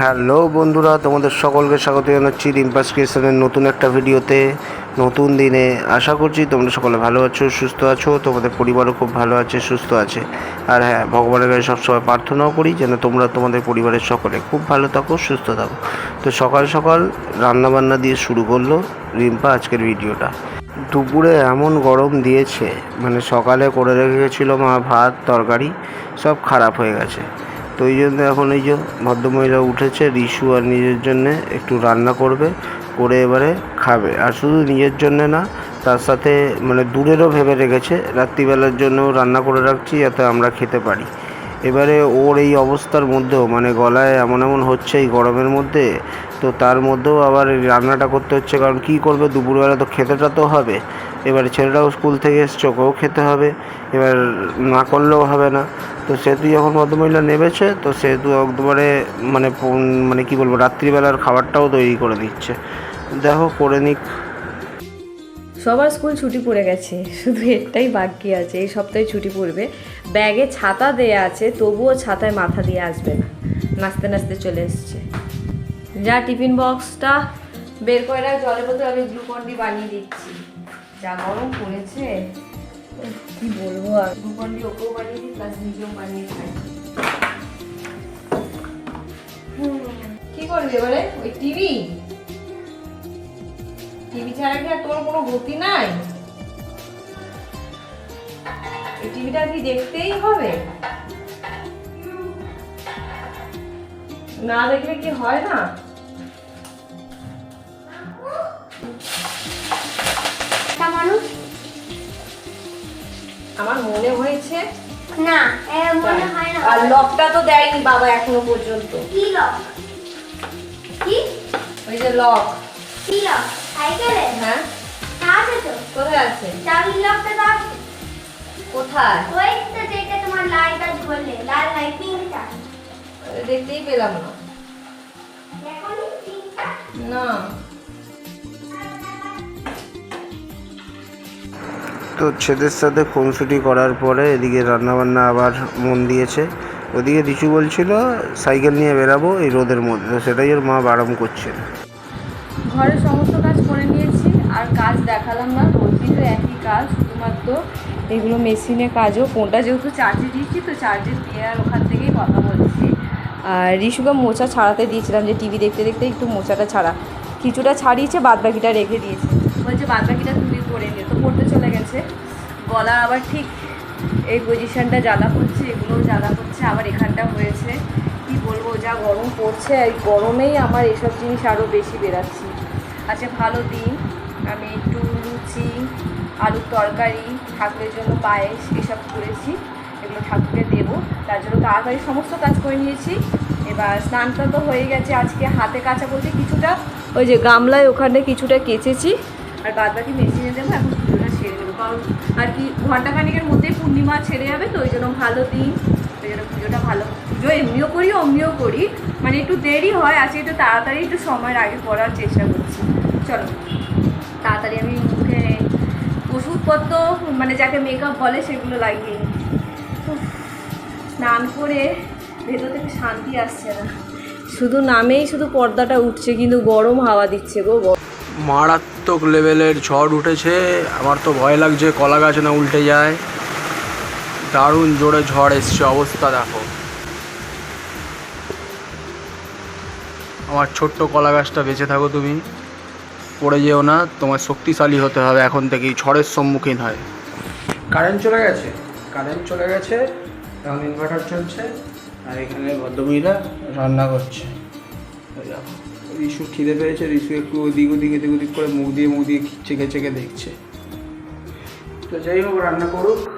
Hello বন্ধুরা, তোমাদের সকলকে স্বাগত জানাচ্ছি রিম্পাস ক্রিয়েশনের নতুন একটা ভিডিওতে, নতুন দিনে। আশা করছি তোমরা সকলে ভালো আছো, সুস্থ আছো, তোমাদের পরিবারও খুব ভালো আছে, সুস্থ আছে। আর হ্যাঁ ভগবানের কাছে সবসময় প্রার্থনাও করি যেন তোমরা তোমাদের পরিবারের সকলে খুব ভালো থাকো, সুস্থ থাকো। তো সকাল সকাল রান্নাবান্না দিয়ে শুরু করল রিম্পা আজকের ভিডিওটা। দুপুরে এমন গরম দিয়েছে মানে সকালে করে রেখে গেছিল মা ভাত, তরকারি, সব খারাপ হয়ে গেছে। তো এই জন্য এখন এই যে ভদ্রমহিলা উঠেছে, রিশু আর নিজের জন্যে একটু রান্না করবে, করে এবারে খাবে। আর শুধু নিজের জন্যে না, তার সাথে মানে দূরেরও ভেবে রেখেছে, রাত্রিবেলার জন্যও রান্না করে রাখছি যাতে আমরা খেতে পারি। এবারে ওর এই অবস্থার মধ্যেও মানে গলায় এমন এমন হচ্ছে এই গরমের মধ্যে তো তার মধ্যেও আবার রান্নাটা করতে হচ্ছে, কারণ কী করবে? দুপুরবেলা তো খেতেটা তো হবে। এবারে ছেলেটাও স্কুল থেকে এসছে, ওকেও খেতে হবে। এবার না করলেও হবে না। তো সেহেতু যখন ভদ্রমহিলা নেমেছে, তো সেহেতু একবারে মানে মানে কি বলব, রাত্রিবেলার খাবারটাও তৈরি করে দিচ্ছে। দেখো, করে নিক। সবার স্কুল ছুটি পড়ে গেছে, শুধু এটাই বাকি আছে। এই সপ্তাহে ছুটি পড়বে। ব্যাগে ছাতা দেয়া আছে, তবুও ছাতায় মাথা দিয়ে আসবে না। নাচতে নাচতে চলে এসছে। যা টিফিন বক্সটা বের করে রাখ, জলের বোতল আমি গ্লুকন ডি বানিয়ে দিচ্ছি। যা গরম পড়েছে। কি বলব আর। গ্লুকন ডি ওকেও বানিয়ে দিই প্লাস নিজেও বানিয়ে খাই। কি করবি এবারে? ওই টিভি? টিভি ছাড়া কি আর তোর কোনো গতি নাই? এই টিভিটা কি দেখতেই হবে? না দেখলে কি হয় না? আমার মনে হয়েছে? না এ মনে হয়। না। আর লকটা তো দেয়নি বাবা এখনও পর্যন্ত। কি লক কি? ওই যে লক কি লক সাইকেলে? হ্যাঁ। আছে তো। কোথায় আছে? চাবির লকটা তো আছে কোথায়? ওই তো যেটা তোমার লাইটটা জ্বললে লাল লাইট পিঙ্কটা। দেখতেই পেলাম না। দেখো নি। তো ছেলের সাথে খুনসুটি করার পরে এদিকে রান্নাবান্না আবার মন দিয়েছে। ওদিকে রিচু বলছিল, সাইকেল নিয়ে বেরাবো এই রোদের মধ্যে। তো সেটাই ওর মা বারণ করছে। ঘরের সমস্ত কাজ করে নিয়েছি, আর কাজ দেখালাম না তো একই কাজ, শুধুমাত্র এগুলো মেশিনে কাজও, ফোনটা যেহেতু চার্জে দিয়েছি, তো চার্জে দিয়ে আর ওখান থেকেই কথা বলছি। আর রিশুকে মোচা ছাড়াতে দিয়েছিলাম, যে টিভি দেখতে দেখতে একটু মোচাটা ছাড়া। কিছুটা ছাড়িয়েছে বাদ বাকিটা রেখে দিয়েছে। বলছে বাদ বাকিটা তুমি করে নিও তো পড়তে চলে গেছে গলা আবার ঠিক এই পজিশানটা জ্বালা করছে, এগুলোও জ্বালা করছে, আবার এখানটা হয়েছে। কি বলব, যা গরম পড়ছে, এই গরমেই আমার এসব জিনিস আরও বেশি বেরাচ্ছি আচ্ছা ভালো দিন। আমি একটু লুচি, আলুর তরকারি, ঠাকুরের জন্য পায়েস এসব করেছি। এগুলো ঠাকুরকে দেবো। তার জন্য তাড়াতাড়ি সমস্ত কাজ করে নিয়েছি। এবার স্নানটা তো হয়ে গেছে আজকে হাতে কাঁচা বলতে কিছুটা, ওই যে গামলায় ওখানে কিছুটা কেচেছি। আর বাদ বাকি মেশিনে দেবো, এখন পুজোটা কারণ আর কি ঘন্টাখানিকের মধ্যেই পূর্ণিমা ছেড়ে যাবে, তো ওই জন্য ভালো দিন। ওই জন্য পুজোটা ভালো। পুজো এমনিও করি, অমনিও করি। মানে একটু দেরি হয়, আজকে একটু তাড়াতাড়ি একটু সময়ের আগে করার চেষ্টা করছি। চলো, তাড়াতাড়ি আমি মুখে ওষুধপত্র মানে যাকে মেকআপ বলে সেগুলো লাগিয়ে স্নান করে ভেতর থেকে শান্তি আসছে না। শুধু নামেই শুধু পর্দাটা উঠছে, কিন্তু গরম হাওয়া দিচ্ছে গো। মারাত্মক লেভেলের ঝড় উঠেছে। আমার তো ভয় লাগছে, কলা গাছ না উল্টে যায়। দারুণ জোরে ঝড় এসছে, অবস্থা দেখো। আমার ছোট্ট কলা গাছটা বেঁচে থাকো তুমি। পড়ে যেও না তোমার শক্তিশালী হতে হবে, এখন থেকেই ঝড়ের সম্মুখীন হয়। কারেন্ট চলে গেছে। কারেন্ট চলে গেছে, এখন ইনভার্টার চলছে, আর এখানে ভদ্রমহিলা রান্না করছে। রিশু খিদে পেয়েছে, রিসু একটু ওদিক ওদিক, এদিক ওদিক করে মুখ দিয়ে মুখ দিয়ে চেকে চেকে দেখছে। তো যাই হোক, রান্না করুক।